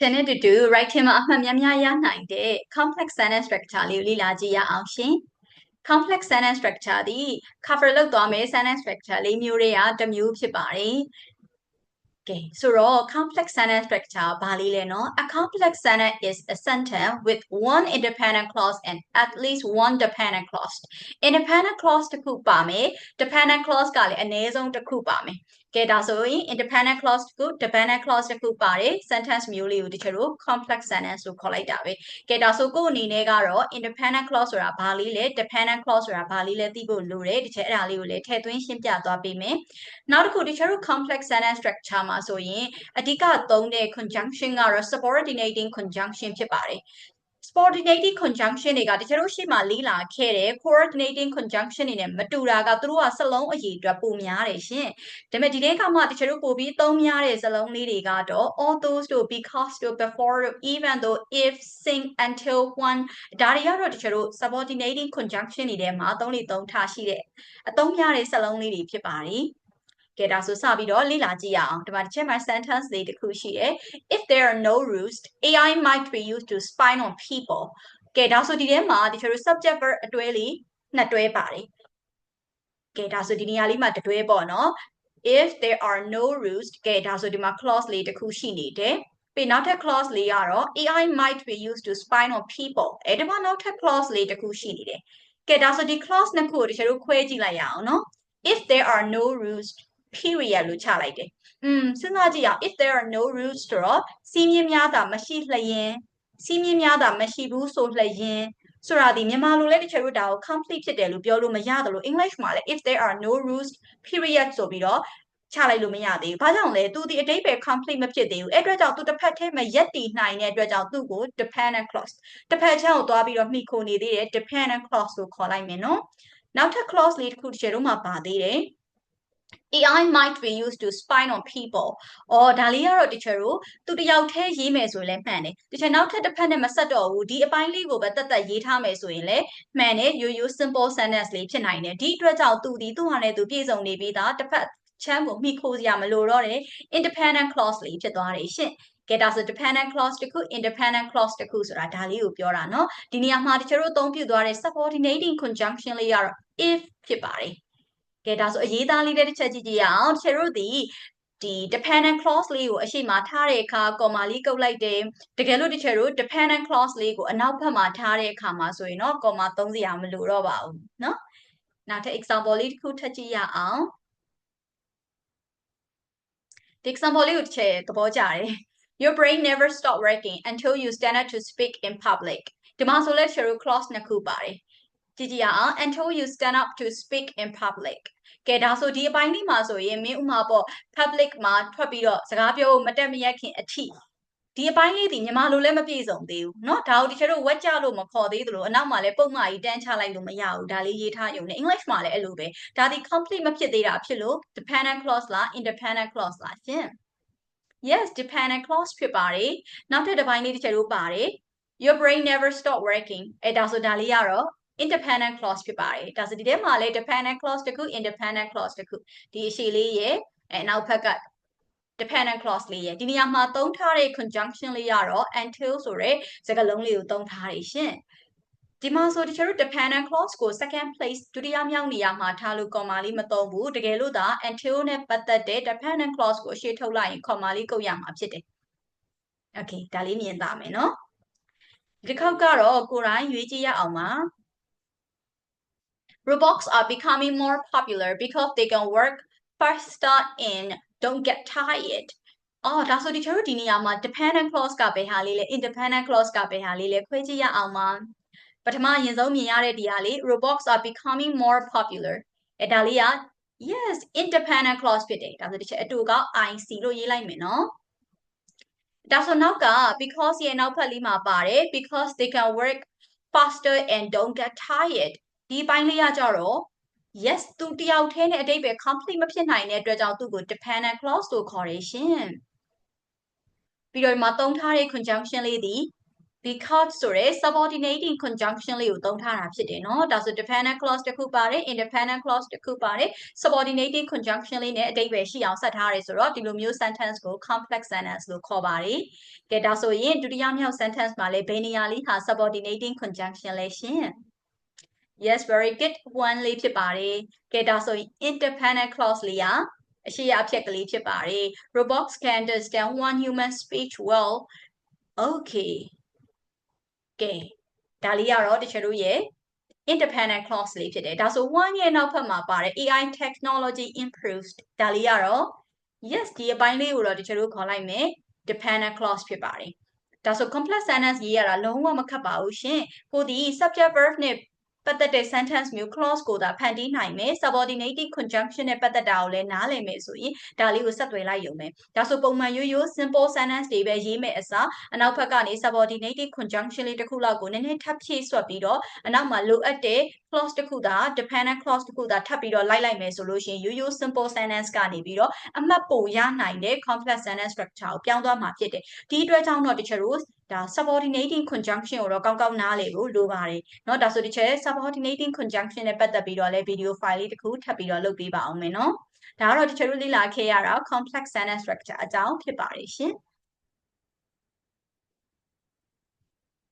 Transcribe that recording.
Tenet to do right ထဲမှာအမှတ်များများရနိုင်တဲ့ complex sentence structure လေးကိုလေ့လာကြည့်ရအောင်ရှင်။ complex sentence structure သည် cover လုပ်သွားမယ့် sentence structure လေးမျိုးတွေကတစ်မျိုးဖြစ်ပါတယ်။ကဲဆိုတော့ complex sentence structure ဘာလေးလဲနော် A complex sentence is a sentence with one independent clause and at least one dependent clause independent clause တစ်ခုပါမယ် dependent clause ကလည်းအနည်းဆုံးတစ်ခုပါမယ်ကဲဒါဆိုရင် independent clause တစ်ခု dependent clause တစ်ခုပါတယ် sentence မျိုးလေးကိုတချို့တို့ complex sentence လို့ခေါ်လိုက်တာပဲကဲဒါဆိုကိုယ့်အနေနဲ့ကတော့ independent clause ဆိုတာဘာလေးလဲ dependent clause ဆိုတာဘာလေးလဲသိဖို့လိုတယ်တချို့အဲ့ဒါလေးကိုလည်းထည့်သွင်းရှင်းပြသွားပေးမယ်နောက်တစ်ခုတချို့တို့ complex sentence structure မှာဆိုရင်အဓိကသုံးတဲ့ conjunction ကတော့ subordinating conjunction ဖြစ်ပါတယ် subordinating conjunction တွေကတချို့တို့ရှေ့မှာလေးလာခဲ့တဲ့ coordinating conjunction တွေနဲ့မတူတာကသူတို့ကစလုံးအရေးအတွက်ပိုများတယ်ရှင်။ဒါပေမဲ့ဒီနေ့ကမှတချို့တို့ပိုပြီးသုံးများတဲ့စလုံးလေးတွေကတော့ all those တို့ because တို့ before တို့ even though if sing until one ဒါတွေကတော့တချို့တို့ subordinating conjunction တွေထဲမှာသုံးလေးသုံးထားရှိတဲ့အသုံးများတဲ့စလုံးလေးတွေဖြစ်ပါတယ်။ ကဲဒါဆိုစပြီးတော့လေ့လာကြည့်ရအောင်ဒီမှာတစ်ချက်မှာ sentence လေးတစ်ခုရှိတယ် if there are no rules AI might be used to spy on people ကဲဒါဆိုဒီထဲမှာတချို့ subject verb အတွဲလေးနှစ်တွဲပါတယ်ကဲဒါဆိုဒီနေရာလေးမှာတတွဲပေါ့နော် if there are no rules ကဲဒါဆိုဒီမှာ clause လေးတစ်ခုရှိနေတယ်ပြီးနောက်ထပ် clause လေးကတော့ AI might be used to spy on people အဲ့ဒီမှာနောက်ထပ် clause လေးတစ်ခုရှိနေတယ်ကဲဒါဆိုဒီ clause နှစ်ခုကိုတချို့ခွဲကြည့်လိုက်ရအောင်နော် if there are no rules period လို့ချလိုက်တယ်။อืมစဉ်းစားကြည့်အောင် if there are no rules ဆိုတော့စီးမြင့်များတာမရှိလျင်စီးမြင့်များတာမရှိဘူးဆိုလျင်ဆိုတာဒီမြန်မာလိုလည်းတချို့ဒါကို complete ဖြစ်တယ်လို့ပြောလို့မရတယ်လို့ English မှာလည်း if there are no rules period ဆိုပြီးတော့ချလိုက်လို့မရသေးဘူး။ဘာကြောင့်လဲ။ तू ဒီအတိတ်ပဲ complete မဖြစ်သေးဘူး။အဲ့အတွက်ကြောင့် तू တစ်ဖက်ထဲမှာရက်တည်နိုင်တဲ့အတွက်ကြောင့်သူ့ကို dependent clause တစ်ဖက်ချမ်းကိုသွားပြီးတော့မှီခိုနေသေးတယ် dependent clause လို့ခေါ်လိုက်မယ်နော်။နောက်ထပ် clause လေးတစ်ခုတစ်ချက်တော့မှပါသေးတယ်။ AI might be used to spy on people ။အော်ဒါလေးကတော့တချို့တို့သူတယောက်တည်းရေးမယ်ဆိုရင်လည်းမှန်တယ်။တချို့နောက်ထပ်တစ်ဖက်နဲ့မဆက်တော့ဘူး။ဒီအပိုင်းလေးကိုပဲတက်တက်ရေးထားမယ်ဆိုရင်လည်းမှန်တယ်ရိုးရိုး simple sentence လေးဖြစ်နိုင်တယ်။ဒီအတွက်ကြောင့်သူဒီသူ့ဟာနဲ့သူပြည့်စုံနေပြီးသားတစ်ဖက်ချမ်းကိုမိခိုးစရာမလိုတော့တဲ့ independent clause လေးဖြစ်သွားတယ်ရှင့်။ကဲဒါဆို dependent clause တစ်ခု independent clause တစ်ခုဆိုတာဒါလေးကိုပြောတာเนาะဒီနေရာမှာတချို့တို့အသုံးပြုသွားတဲ့ subordinating conjunction လေးကတော့ if ဖြစ်ပါတယ် ကဲဒါဆိုအရေးသားလေးတစ်ချက်ကြည့်ကြည့်ရအောင်တချို့တို့ဒီဒီ dependent clause လေးကိုအရှိမထားတဲ့အခါ comma လေးကုတ်လိုက်တယ်တကယ်လို့တချို့တို့ dependent clause လေးကိုအနောက်ဘက်မှာထားတဲ့အခါမှာဆိုရင်တော့ comma သုံးစရာမလိုတော့ပါဘူးเนาะနောက်ထပ် example လေးတစ်ခုထပ်ကြည့်ရအောင်ဒီ example လေးကိုတစ်ချက်သဘောကျတယ် Your brain never stop working until you stand up to speak in public ဒီမှာဆိုလဲတချို့ clause နှစ်ခုပါတယ် ကြည့်ကြည့်ရအောင် until you stand up to speak in public ကဲဒါဆိုဒီအပိုင်းလေးမှာဆိုရင်မင်းဥမာပေါ့ public မှာထွက်ပြီးတော့စကားပြောမတက်မရက်ခင်အထိဒီအပိုင်းလေးဒီမြန်မာလိုလည်းမပြည့်စုံသေးဘူးเนาะဒါကိုတချို့တို့ဝက်ကြလို့မခေါ်သေးသလိုအနောက်မှာလည်းပုံမှန်ကြီးတန်းချလိုက်လို့မရဘူးဒါလေးရေးထားရုံနဲ့ English မှာလည်းအဲ့လိုပဲဒါဒီ complete မဖြစ်သေးတာဖြစ်လို့ dependent clause လား independent clause လားရှင် yes dependent clause ဖြစ်ပါတယ်နောက်ထပ်တစ်ပိုင်းလေးတစ်ချက်တို့ပါတယ် your brain never stop working အဲဒါဆိုဒါလေးကတော့ independent clause ဖြစ်ပါတယ်ဒါဆိုဒီထဲမှာလည်း dependent clause တခု independent clause တခုဒီအရှိလေးရဲ့အဲနောက်ဘက်က dependent clause လေးရဲ့ဒီနေရာမှာသုံးထားတဲ့ conjunction လေးကတော့ until ဆိုတဲ့စကားလုံးလေးကိုသုံးထားရရှင်ဒီမှာဆိုတချို့ dependent clause ကို second place ဒုတိယမြောက်နေရာမှာထားလို့ comma လေးမသုံးဘူးတကယ်လို့သာ until နဲ့ပတ်သက်တဲ့ dependent clause ကိုရှေ့ထုတ်လိုက်ရင် comma လေးကုတ်ရမှာဖြစ်တယ် okay ဒါလေးမြင်သားမယ်နော်ဒီခေါက်ကတော့ကိုယ်တိုင်ရွေးကြည့်ရအောင်ပါ Robots are becoming more popular because they can work faster and don't get tired. အော်ဒါဆိုဒီကျတို့ဒီနေရာမှာ dependent clause ကဘယ်ဟာလေးလဲ independent clause ကဘယ်ဟာလေးလဲခွဲကြည့်ရအောင်ပါပထမအရင်ဆုံးမြင်ရတဲ့ဒီဟာလေး robots are becoming more popular အဲဒါလေးက yes independent clause ဖြစ်တယ်ဒါဆိုဒီချက်အတူက IC လို့ရေးလိုက်မယ်နော်ဒါဆိုနောက်က because ရဲ့နောက်ဖက်လေးမှာပါတယ် because they can work faster and don't get tired ဒီပိုင်းလေးကကြတော့ yes သူတယောက်တည်းနဲ့အတိတ်ပဲ complete မဖြစ်နိုင်တဲ့အတွက်ကြောင့်သူ့ကို dependent clause လို့ခေါ်ရရှင်ပြီးတော့ဒီမှာသုံးထားတဲ့ conjunction လေးသည် because ဆိုရဲ subordinating conjunction လေးကိုသုံးထားတာဖြစ်တယ်เนาะဒါဆို dependent clause တစ်ခုပါတယ် independent clause တစ်ခုပါတယ် subordinating conjunction လေးနဲ့အတိတ်ပဲရှိအောင်ဆက်ထားရဲဆိုတော့ဒီလိုမျိုး sentence ကို complex sentence လို့ခေါ်ပါတယ်ကဲဒါဆိုရင်ဒုတိယမြောက် sentence မှာလည်းဘယ်နေရာလေးဟာ subordinating conjunction လဲရှင် yes very good one လေးဖြစ်ပါတယ်ကဲဒါဆိုရင် independent clause လေးကအရှိအဖြစ်ကလေးဖြစ်ပါတယ် robots can understand one human speech well okay ကဲဒါလေးကတော့တချို့တို့ရဲ့ independent clause လေးဖြစ်တယ်ဒါဆို one ရဲ့နောက်ဖက်မှာပါတယ် AI technology improves ဒါလေးကတော့ yes ဒီအပိုင်းလေးကိုတော့တချို့တို့ခေါ်လိုက်မယ် dependent clause ဖြစ်ပါတယ်ဒါဆို complex sentence ရေးရတာလုံးဝမခက်ပါဘူးရှင်ကိုဒီ subject verb နဲ့ ပတ်သက်တဲ့ sentence မျိုး clause ကိုသာဖန်တီးနိုင်မယ် subordinating conjunction နဲ့ပတ်သက်တာကိုလည်းနားလည်မယ်ဆိုရင်ဒါလေးကိုဆက်သွယ်လိုက်ရုံပဲဒါဆိုပုံမှန်ရိုးရိုး simple sentence တွေပဲရေးမယ်အစားအနောက်ဘက်ကနေ subordinating conjunction လေးတစ်ခုလောက်ကိုနည်းနည်းထပ်ဖြည့်ဆွတ်ပြီးတော့အနောက်မှာလိုအပ်တဲ့ clause တစ်ခုသာ dependent clause တစ်ခုသာထပ်ပြီးတော့လိုက်လိုက်မယ်ဆိုလို့ရှိရင်ရိုးရိုး simple sentence ကနေပြီးတော့အမှတ်ပိုရနိုင်တဲ့ complex sentence structure ကိုပြောင်းသွားမှာဖြစ်တယ်ဒီအတွက်ကြောင့်တော့တချို့တို့ ဒါ subordinating conjunction ကိုတော့ကောင်းကောင်းနားလည်ဖို့လိုပါတယ်เนาะဒါဆိုဒီချက် subordinating conjunction နဲ့ပတ်သက်ပြီးတော့လည်း video file လေးတစ်ခုထပ်ပြီးတော့လုပ်ပေးပါအောင်မယ်เนาะဒါကတော့တချို့တို့လေ့လာခဲ့ရတာ complex sentence structure အကြောင်းဖြစ်ပါတယ်ရှင်